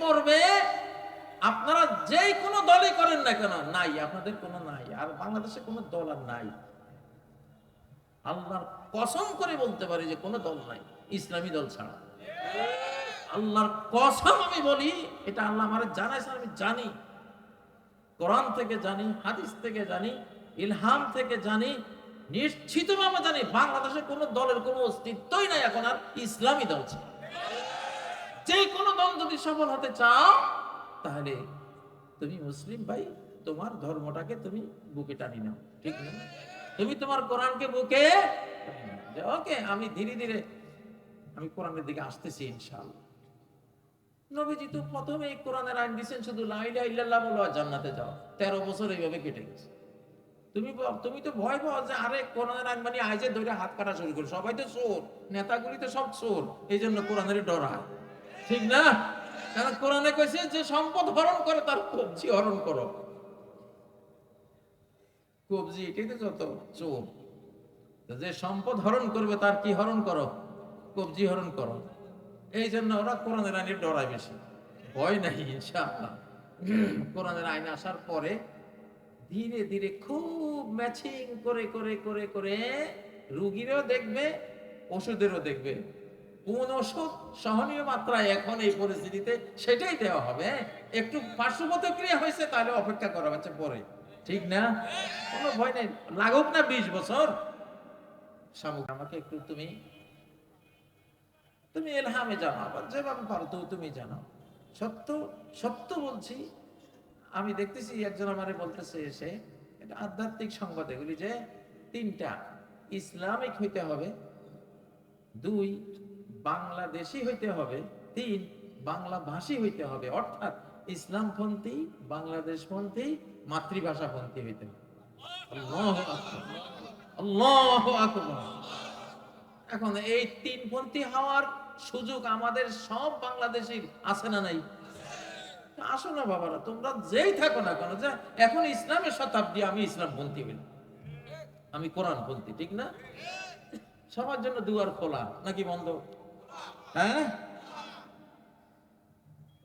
পর্বে আপনারা যেই কোনো দলই করেন না কেন, নাই, আপনাদের কোনো নাই, আর বাংলাদেশে কোনো দল আর নাই। আল্লাহর কসম করে বলতে পারি যে কোনো দল নাই, ইসলামী দল ছাড়া। আল্লাহর কসম আমি বলি, এটা আল্লাহ আমার জানাইছে আমি জানি। কোরআন থেকে জানি, হাদিস থেকে জানি, ইলহাম থেকে জানি, নিশ্চিতভাবে জানি, বাংলাদেশে কোনো দলের কোনো অস্তিত্বই নাই, এখন আর ইসলামী দল ছাড়া। যে কোনো দল যদি সফল হতে চাও, তাহলে তুমি মুসলিম ভাই, তোমার ধর্মটাকে তুমি বুকে টানি নাও, ঠিক না? তুমি তোমার কোরআনকে বুকে ওকে, আমি ধীরে ধীরে, আমি কোরআনের দিকে আসতেছি, ইনশাআল্লাহ। নবীজি তো প্রথমে কোরআনের আইন দিয়েছেন, শুধু লাইলা ইল্লাল্লাহ বলো আর জান্নাতে যাও। তেরো বছর এইভাবে কেটে গেছে। তুমি তুমি তো ভয় পাও যে, আরে, কোরআনের আইন মানে আইজে ধরে হাত কাটা শুরু করে। সবাই তো চোর, নেতাগুলি তো সব চোর এই জন্য কোরআনের ডরায়। ঠিক না? কারণ কোরআনে কইছে যে সম্পদ হরণ করে তার কবজি হরণ করো। কবজি এটাই তো যত চোর। যে সম্পদ হরণ করবে তার কি হরণ করো? কবজি হরণ করো। এই জন্য ওরা কোরআনের আইনে ডরায় বেশি। ভয় নাই, ইনশাআল্লাহ। কোরআনের আইন আসার পরে ধীরে ধীরে খুব ম্যাচিং করে করে করে করে রুগীরও দেখবে, ওষুধেরও দেখবে। কোন ওষুধ সহনীয় মাত্রায় এখন এই পরিস্থিতিতে সেটাই দেওয়া হবে? একটু পার্শ্ব প্রতিক্রিয়া হয়েছে, তাহলে অপেক্ষা করা হচ্ছে পরে। ঠিক না? কোনো ভয় নেই। লাগুক না বিশ বছর। আমাকে একটু তুমি তুমি এলহামে জানাও বা যেভাবে পারো তো তুমি জানাও। সত্য সত্য বলছি, আমি দেখতেছি একজন আমারে বলতেছে এসে, এটা আধ্যাত্মিক সংবাদ এগুলি যে তিনটা, ইসলামিক হইতে হবে, দুই বাংলাদেশি হইতে হবে, তিন বাংলা ভাষী হইতে হবে। অর্থাৎ ইসলামপন্থী, বাংলাদেশপন্থী, মাতৃভাষাপন্থী হইতে হবে। এখন এই তিনপন্থী হওয়ার সুযোগ আমাদের সব বাংলাদেশির আছে না নাই? আসো না বাবারা, তোমরা যেই থাকো না কেন, যে এখন ইসলামের শতাব্দী, আমি ইসলাম পন্থী হইলাম আমি কোরআন পন্থী ঠিক না? সবার জন্য দুয়ার খোলা, নাকি বন্ধ? হ্যাঁ?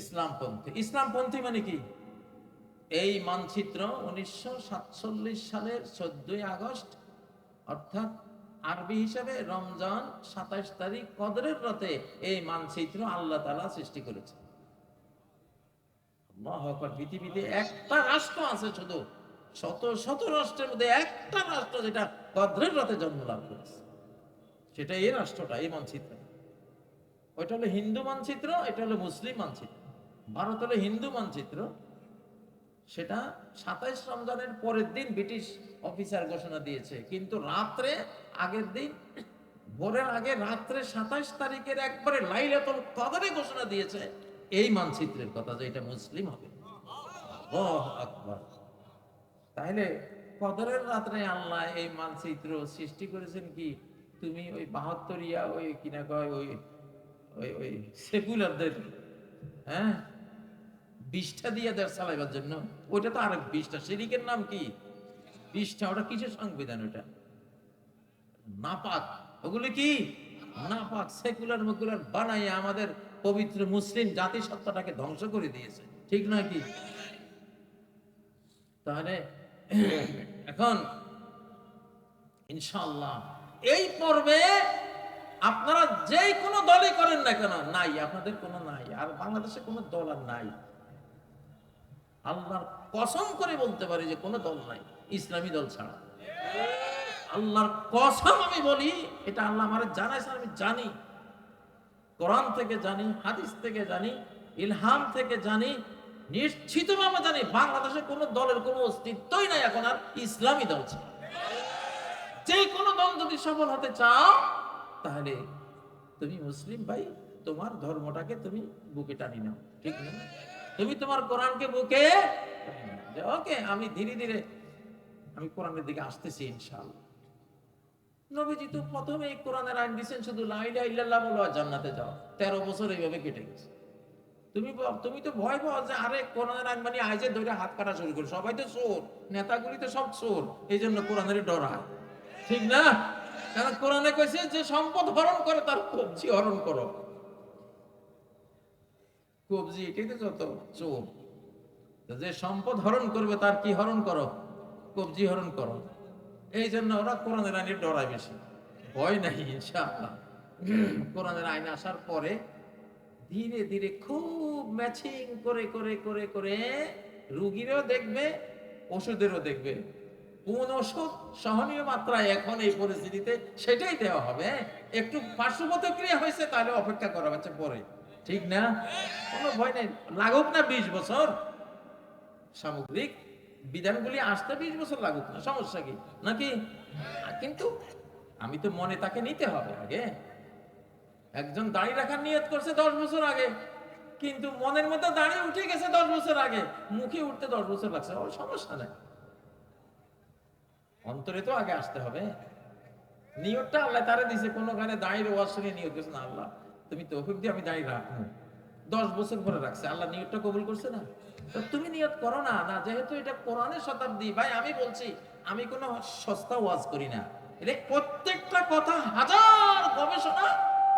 ইসলাম পন্থী ইসলাম পন্থী মানে কি? এই মানচিত্র উনিশশো সাতচল্লিশ সালের চোদ্দই আগস্ট, অর্থাৎ আরবি হিসাবে রমজান সাতাইশ তারিখ কদরের রাতে এই মানচিত্র আল্লাহ তালা সৃষ্টি করেছে পৃথিবীতে একটা রাষ্ট্র আছে শুধু। শত শত রাষ্ট্রের মধ্যে একটা রাষ্ট্র যেটা কদরের রাতে জন্ম লাভ করেছে। সেটা এই রাষ্ট্রটা, এই মানচিত্র। ওইটা হলো হিন্দু মানচিত্র, এটা হলো মুসলিম মানচিত্র। ভারত হলো হিন্দু মানচিত্র। সেটা সাতাইশ রমজানের পরের দিন ব্রিটিশ অফিসার ঘোষণা দিয়েছে। কিন্তু রাত্রে, আগের দিন, ভোরের আগে রাত্রে সাতাইশ তারিখের একবারে লাইলাতুল কদরে ঘোষণা দিয়েছে এই মানচিত্রের কথা যে এটা মুসলিম হবে। তাহলে কদরের রাত্রে আল্লাহ এই মানচিত্র সৃষ্টি করেছেন কি? তুমি ওই বাহাত্তরিয়া ওই কিনা কয় ওই ওই ওই সেকুলারদের হ্যাঁ? দিয়ে দেয় চালাইবার জন্য। ওইটা তো শিরিকের নাম কি? ওটা কিসের সংবিধান ওটা নাপাক। ওগুলো কি? নাপাক। সেকুলার মকুলার আমাদের পবিত্র মুসলিম জাতিসত্তাটাকে ধ্বংস করে দিয়েছে। ঠিক নয় কি? তাহলে এখন ইনশাআল্লাহ এই পর্বে আপনারা যেই কোনো দলই করেন না কেন, নাই, আপনাদের কোনো নাই, আর বাংলাদেশে কোনো দল আর নাই। আল্লাহর কসম করে বলতে পারি যে কোনো দল নাই, ইসলামী দল ছাড়া। আল্লাহর কসম আমি বলি, এটা আল্লাহ আমার জানাইছে আমি জানি। কোরআন থেকে জানি, হাদিস থেকে জানি, ইলহাম থেকে জানি, নিশ্চিতভাবে জানি, বাংলাদেশে কোনো দলের কোনো অস্তিত্বই নাই এখন আর ইসলামী দল ছাড়া। যে কোনো দল যদি সফল হতে চাও তাহলে তুমি মুসলিম ভাই, তোমার ধর্মটাকে তুমি বুকে টানি নাও, ঠিক না? তুমি তোমার কোরআনকে বুকে ওকে, আমি ধীরে ধীরে, আমি কোরআনের দিকে আসতেছি ইনশাআল্লাহ। নবীজি তো প্রথমে কোরআনের আইন দিয়েছেন, শুধু লাইলা ইল্লাল্লাহ বলো জান্নাতে যাও। তেরো বছর এইভাবে কেটে গেছে। তুমি তুমি তো ভয় পাও যে, আরে, কোরআনের আইন মানে আইজে ধরে হাত কাটা শুরু করে সবাই তো চোর, নেতাগুলি তো সব চোর এই জন্য কোরআনের ডরায়। ঠিক না? কারণ কোরআনে কইছে যে সম্পদ হরণ করে তার কবজি হরণ করো। কবজি এটাই তো যত চোর। যে সম্পদ হরণ করবে তার কি হরণ করো? কবজি হরণ করো। এই জন্য ওরা কোরআনের আইনে ডরায় বেশি। ভয় নাই, ইনশাআল্লাহ। কোরআনের আইন আসার পরে ধীরে ধীরে খুব ম্যাচিং করে করে করে করে রুগীরও দেখবে, ওষুধেরও দেখবে। কোন ওষুধ সহনীয় মাত্রায় এখন এই পরিস্থিতিতে সেটাই দেওয়া হবে হ্যাঁ? একটু পার্শ্ব প্রতিক্রিয়া হয়েছে, তাহলে অপেক্ষা করা হচ্ছে পরে। ঠিক না? কোনো ভয় নেই। লাগুক না বিশ বছর। সামগ্রিক বিধানগুলি আসতে বিশ বছর লাগুক না, সমস্যা কি? নাকি? কিন্তু আমি তো মনে তাকে নিতে হবে আগে। একজন দাঁড়িয়ে রাখার নিয়ত করছে দশ বছর আগে, কিন্তু মনের মধ্যে দাঁড়িয়ে উঠে গেছে দশ বছর আগে। মুখে উঠতে দশ বছর লাগছে ওর সমস্যা নেই। অন্তরে তো আগে আসতে হবে। নিয়তটা আল্লাহ তারা দিছে, কোনো গানে দাঁড়িয়ে ওয়াজ শুনে নিয়ত করছে না আল্লাহ। তুমি তৌফিক দিয়ে আমি দাঁড়িয়ে রাখব। দশ বছর পরে রাখছে। আল্লাহ নিয়তটা কবুল করছে না? তুমি নিয়ত করো না না, যেহেতু এটা কোরআনের শতাব্দী। ভাই, আমি বলছি, আমি কোনো সস্তা ওয়াজ করি না। এটা প্রত্যেকটা কথা হাজার গবেষণা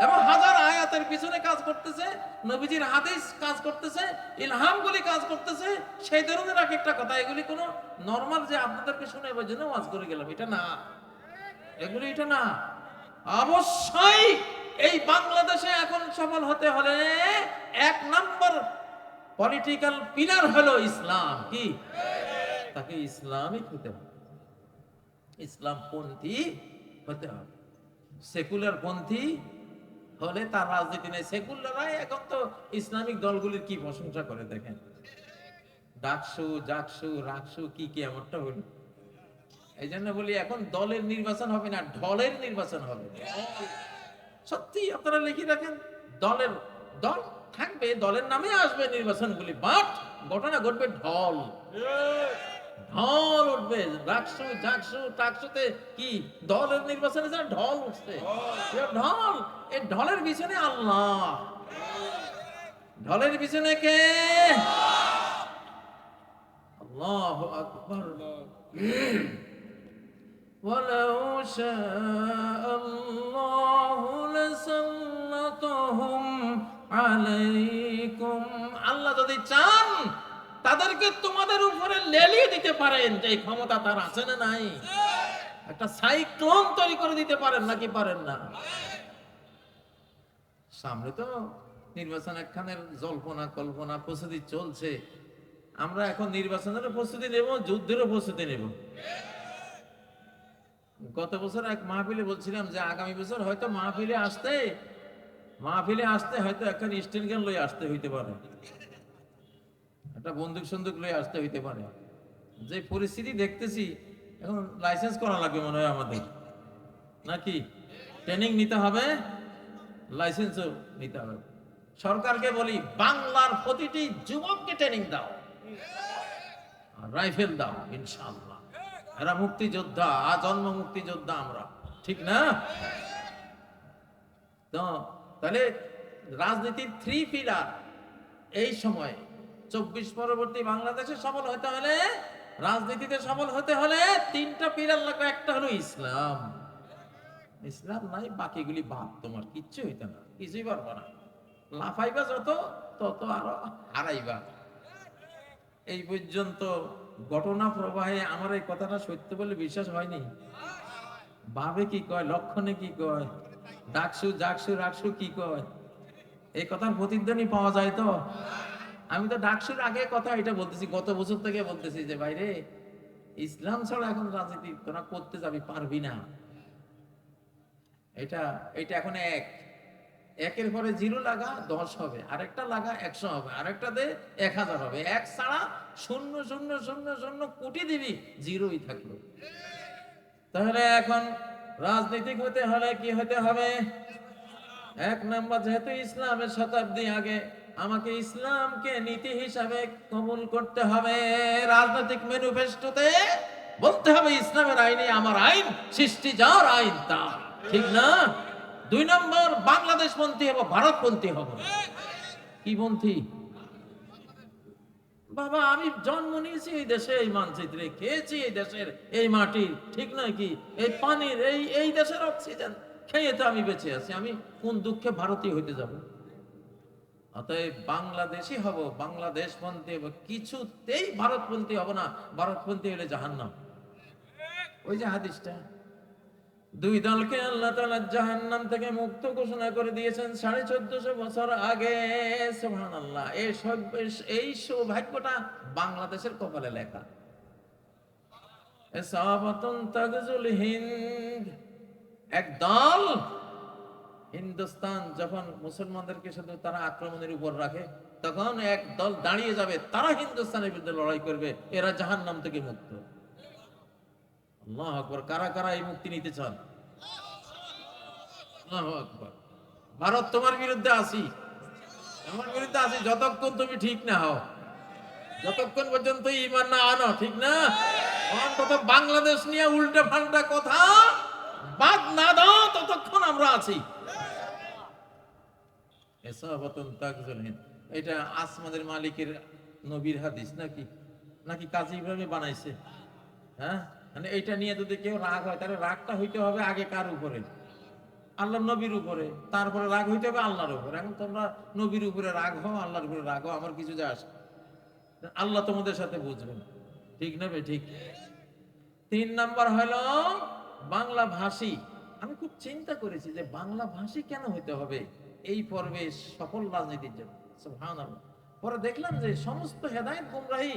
এবং হাজার আয়াতের পিছনে কাজ করতেছে, নবীজির হাদিস কাজ করতেছে, ইলহামগুলি কাজ করতেছে, সেই ধরনের এক একটা কথা, এগুলি কোনো নর্মাল যে আপনাদেরকে শুনে এবার জন্য ওয়াজ করে গেলাম, এটা না। এগুলি এটা না। অবশ্যই এই বাংলাদেশে এখন সফল হতে হলে এক নম্বর পলিটিক্যাল পিলার হলো ইসলাম, কি? তাকে ইসলামিক হতে হবে। ইসলাম পন্থী হতে হবে। সেকুলার পন্থী হলে তার রাজনীতি নেই। সেকুলাররাই এখন তো ইসলামিক দলগুলির কি প্রশংসা করে দেখেন? ডাকসু, জাকসু, রাকসু, কি কি, এমনটা হইল এই জন্য বলি, এখন দলের নির্বাচন হবে না, ঢলের নির্বাচন হবে। সত্যি আপনারা লিখে রাখেন, দলের, দল থাকবে, দলের নামে আসবে নির্বাচনগুলি, বাট ঘটনা ঘটবে ঢল। ঢল উঠবে রাকসু জাকসু টাকসুতে কি দলের নির্বাচনে যা ঢল উঠছে এ ঢল এই ঢলের পিছনে আল্লাহ ঢলের পিছনে কে আল্লাহ আকবর ولو شاء الله لسلطهم عليكم আল্লাহ যদি চান তাদেরকে তোমাদের উপরে লেলিয়ে দিতে পারেন যে ক্ষমতা তার আছে না নাই? একটা সাইক্লোন তৈরি করে দিতে পারেন নাকি পারেন না? সামনে তো নির্বাচন একখানের জল্পনা, কল্পনা, প্রস্তুতি চলছে। আমরা এখন নির্বাচনের প্রস্তুতি নেব যুদ্ধেরও প্রস্তুতি নেব। গত বছর এক মাহফিলে বলছিলাম যে আগামী বছর হয়তো মাহফিলে আসতে মাহফিলে আসতে হয়তো একটা স্টেন গান লই আসতে হইতে পারে। একটা বন্দুক সন্দুক লই আসতে হইতে পারে। যে পরিস্থিতি দেখতেছি, এখন লাইসেন্স করা লাগবে মনে হয় আমাদের। নাকি? ট্রেনিং নিতে হবে লাইসেন্সও নিতে হবে। সরকারকে বলি, বাংলার প্রতিটি যুবককে ট্রেনিং দাও। রাইফেল দাও, ইনশাআল্লাহ। এরা মুক্তিযোদ্ধা আজন্ম মুক্তিযোদ্ধা আমরা। ঠিক না? তো, তাহলে রাজনীতির থ্রি পিলার এই সময় চব্বিশ পরবর্তী বাংলাদেশে সফল হতে হলে, রাজনীতিতে সফল হতে হলে তিনটা পিলার লাগবে একটা হলো ইসলাম। ইসলাম নাই, বাকিগুলি বাদ, তোমার কিচ্ছু হইতে না, কিছুই পারব না। লাফাইবা যত, তত আরও হারাইবা। এই পর্যন্ত ঘটনা প্রবাহে আমার এই কথাটা সত্য বলে বিশ্বাস হয়নি। ভাবে কি কয়, লক্ষণে কি কয়, ডাকসু জাকসু রাকসু কি কয়, এই কথার প্রতিধ্বনি পাওয়া যায় তো? আমি তো ডাকসুর আগে কথা এটা বলতেছি, গত বছর থেকে বলতেছি যে বাইরে ইসলাম ছাড়া এখন রাজনীতি তোরা করতে যাবি পারবি না। এটা এটা এখন এক। একের পরে জিরো লাগা, দশ হবে। আরেকটা লাগা, একশো হবে। আরেকটা দে, এক হাজার হবে। এক ছাড়া শূন্য শূন্য শূন্য শূন্য কোটি দিবি, জিরোই থাকল। তাহলে এখন রাজনীতিক হতে হলে কি হতে হবে? এক নাম্বার, যেহেতু ইসলামের শতাব্দী আগে আমাকে ইসলামকে নীতি হিসাবে কবুল করতে হবে। রাজনৈতিক ম্যানিফেস্টোতে বলতে হবে, ইসলামের আইনে আমার আইন, সৃষ্টি যাওয়ার আইন তা ঠিক না? দুই নম্বর, বাংলাদেশ হব, ভারত পন্থী হব। কি পন্থী বাবা, আমি জন্ম নিয়েছি এই দেশে, এই মানচিত্রে। খেয়েছি এই দেশের, এই মাটির, ঠিক নয় কি? এই পানির, এই এই দেশের অক্সিজেন। খেয়ে তো আমি বেঁচে আছি। আমি কোন দুঃখে ভারতীয় হইতে যাব? অতএব বাংলাদেশি হব বাংলাদেশপন্থী হব, কিছুতেই ভারতপন্থী হব না ভারতপন্থী হলে জাহান্নাম। ওই যে হাদিসটা, দুই দলকে আল্লাহ তাআলা জাহান্নাম থেকে মুক্ত ঘোষণা করে দিয়েছেন সাড়ে চোদ্দশো বছর আগে, সুবহানাল্লাহ। এই সব- এই সৌভাগ্যটা বাংলাদেশের কপালে লেখা। এক দল হিন্দুস্তান যখন মুসলমানদেরকে শুধু তারা আক্রমণের উপর রাখে, তখন এক দল দাঁড়িয়ে যাবে, তারা হিন্দুস্তানের বিরুদ্ধে লড়াই করবে, এরা জাহান নাম থেকে মুক্ত। আল্লাহ আকবর, কারা কারা এই মুক্তি নিতে চান? ভারত তোমার বিরুদ্ধে আসি আমার বিরুদ্ধে আসি যতক্ষণ তুমি ঠিক না হও, যতক্ষণ পর্যন্ত ইমান না আনো, ঠিক না? অন্তত বাংলাদেশ নিয়ে উল্টে ফাল্টা কথা বাদ না দাও, ততক্ষণ আমরা আছি। এসাবাতুন তাকজুলহিন এটা আসমানের মালিকের নবীর হাদিস নাকি? নাকি কাজী ইব্রাহিম বানাইছে? হ্যাঁ? মানে এটা নিয়ে যদি কেউ রাগ হয়, তাহলে রাগটা হইতে হবে আগে কার উপরে? আল্লাহ নবীর উপরে। তারপরে রাগ হইতে হবে আল্লাহর উপরে। এখন তোমরা নবীর উপরে রাগ হও, আল্লাহর উপরে রাগ হও, আমার কিছু যায় আসে। আল্লাহ তোমাদের সাথে বুঝবেন। ঠিক না ঠিক? তিন নাম্বার হলো বাংলা ভাষী। আমি খুব চিন্তা করেছি যে বাংলা ভাষী কেন হইতে হবে? এই পর্বে সফল রাজনীতির জন্য পরে দেখলাম যে সমস্ত হেদায়েত গুমরাহি,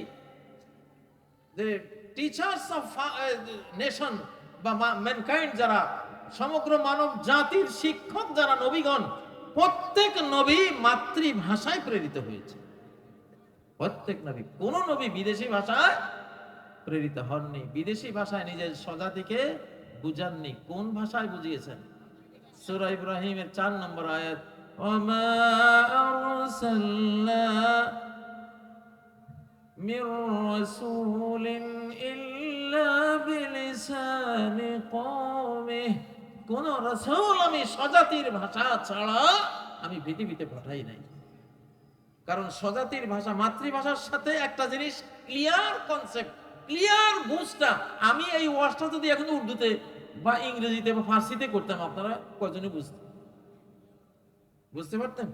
যে টিচার্স অফ নেশন বা ম্যানকাইন্ড যারা, সমগ্র মানব জাতির শিক্ষক যারা নবীগণ, প্রত্যেক নবী মাতৃভাষায় প্রেরিত হয়েছে। প্রত্যেক নবী, কোন নবী বিদেশি ভাষায় প্রেরিত হননি, বিদেশি ভাষায় নিজের স্বজাতিকে বুঝাননি, কোন ভাষায় বুঝিয়েছেন? সূরা ইব্রাহিমের চার নম্বর আয়াত ওমা আরসালনা মির রাসূলিন ইল্লা বিলিসানি কওমিহি কোন রাসূল আমি স্বজাতির ভাষা ছাড়া আমি পৃথিবীতে পাঠাই নাই। কারণ স্বজাতির ভাষা মাতৃভাষার সাথে একটা জিনিস ক্লিয়ার কনসেপ্ট ক্লিয়ার বুঝটা। আমি এই ওয়ার্ডটা যদি এখন উর্দুতে বা ইংরেজিতে বা ফার্সিতে করতাম, আপনারা কজনে বুঝতেন? বুঝতে পারতেন?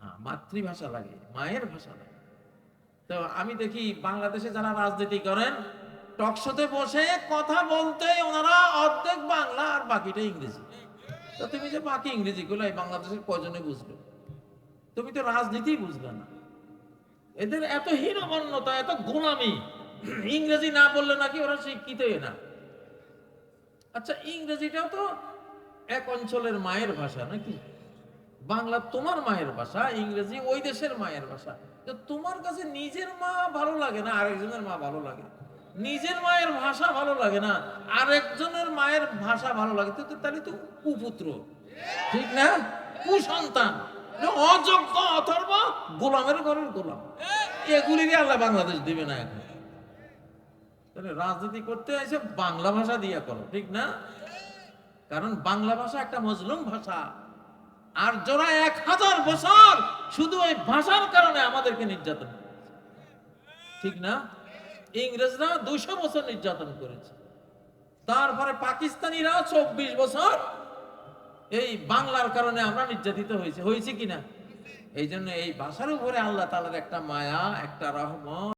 হ্যাঁ মাতৃভাষা লাগে, মায়ের ভাষা লাগে। তো আমি দেখি বাংলাদেশে যারা রাজনীতি করেন টকশোতে বসে কথা বলতে ওনারা অর্ধেক বাংলা আর বাকিটা ইংরেজি। তো তুমি যে বাকি ইংরেজি গুলো এই বাংলাদেশের কজনে বুঝবে। তুমি তো রাজনীতি বুঝবে না। এদের এত হীনমন্যতা, এত গোলামি ইংরেজি না বললে নাকি ওরা শিক্ষিতই না। আচ্ছা ইংরেজিটাও তো এক অঞ্চলের মায়ের ভাষা নাকি? বাংলা তোমার মায়ের ভাষা, ইংরেজি ওই দেশের মায়ের ভাষা। তো তোমার কাছে নিজের মা ভালো লাগে না, আরেকজনের মা ভালো লাগে নিজের মায়ের ভাষা ভালো লাগে না, আরেকজনের মায়ের ভাষা ভালো লাগে? তো তাহলে তো কুপুত্র। ঠিক না? কুসন্তান। অযোগ্য অথর্ব, গোলামের ঘরের গোলাম। এগুলিরই আল্লাহ বাংলাদেশ দিবে না এখন। তাহলে রাজনীতি করতে এসে বাংলা ভাষা দিয়ে করো, ঠিক না? কারণ বাংলা ভাষা একটা মজলুম ভাষা। আর যারা এক হাজার বছর শুধু এই ভাষার কারণে আমাদেরকে নির্যাতন। ঠিক না? ইংরেজরা দুশো বছর নির্যাতন করেছে। তারপরে পাকিস্তানিরা চব্বিশ বছর এই বাংলার কারণে আমরা নির্যাতিত হয়েছে। হয়েছে কিনা? এই জন্য এই ভাষার উপরে আল্লাহ তালার একটা মায়া, একটা রহমত।